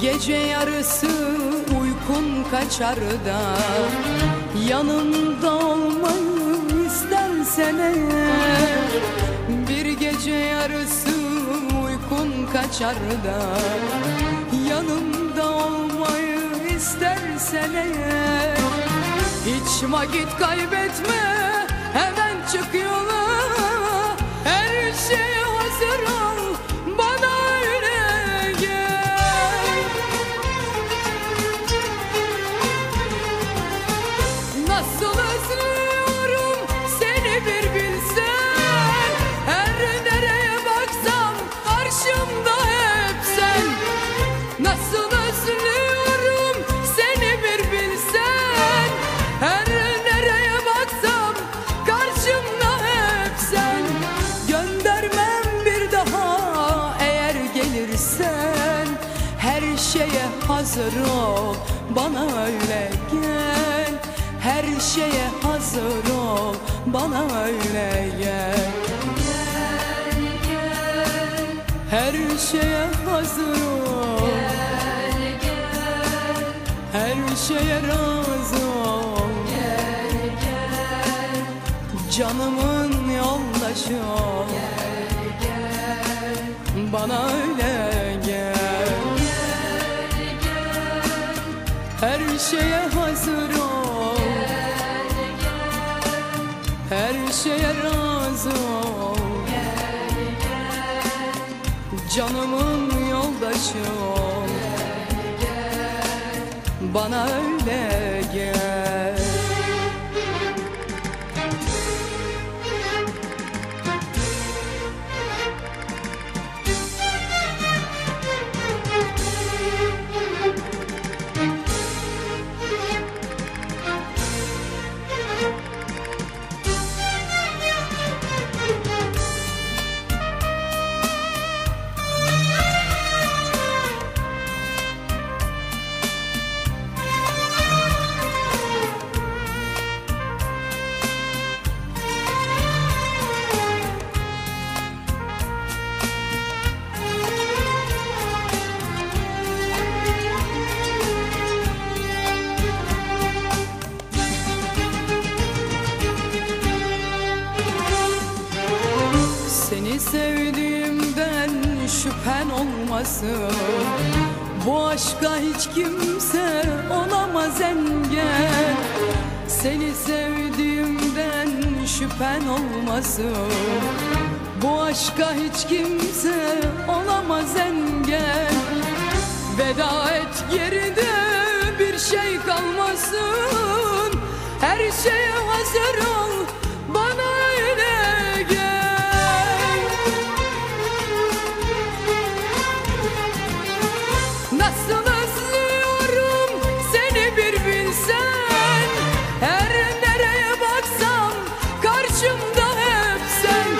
gece yarısı uykun kaçar da Yanımda olmayı istersen eğer Bir gece yarısı uykun kaçar da Yanımda olmayı istersen eğer Hiç vakit kaybetme hemen çık yola. Her şey hazır hazır ol bana öyle gel. Her şeye hazır ol bana öyle gel. Her şeye hazır ol. Her şeye razı ol. Canımın yoldaşı ol. Bana öyle Her şeye hazır ol. Her şeye razı ol. Canımın yoldaşı ol. Bana öyle gel sevdiğimden şüphen olmasın. Bu aşka hiç kimse olamaz engel. Seni sevdiğimden şüphen olmasın. Bu aşka hiç kimse olamaz engel. Veda et geride bir şey kalmasın. Her şeye Nasıl özlüyorum seni bir bilsen. Her nereye baksam karşımda hep sen.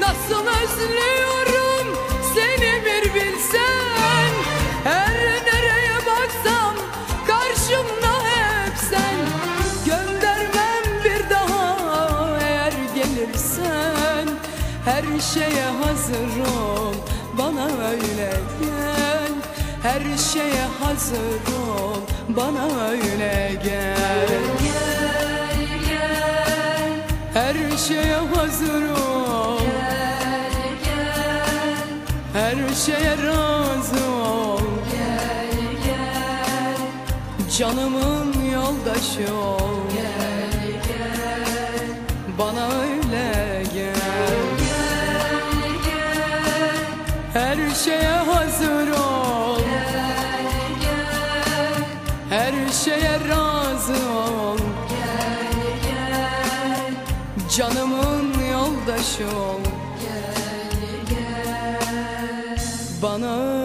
Nasıl özlüyorum seni bir bilsen. Her nereye baksam karşımda hep sen. Göndermem bir daha eğer gelirsen. Her şeye hazır ol bana öyle gel Her şeye hazır ol bana öyle gel. Her şeye hazır ol. Her şeye razı ol. Canımın yoldaşı ol. Bana öyle her şeye razı ol. Gel gel Canımın yoldaşı ol. Gel gel Bana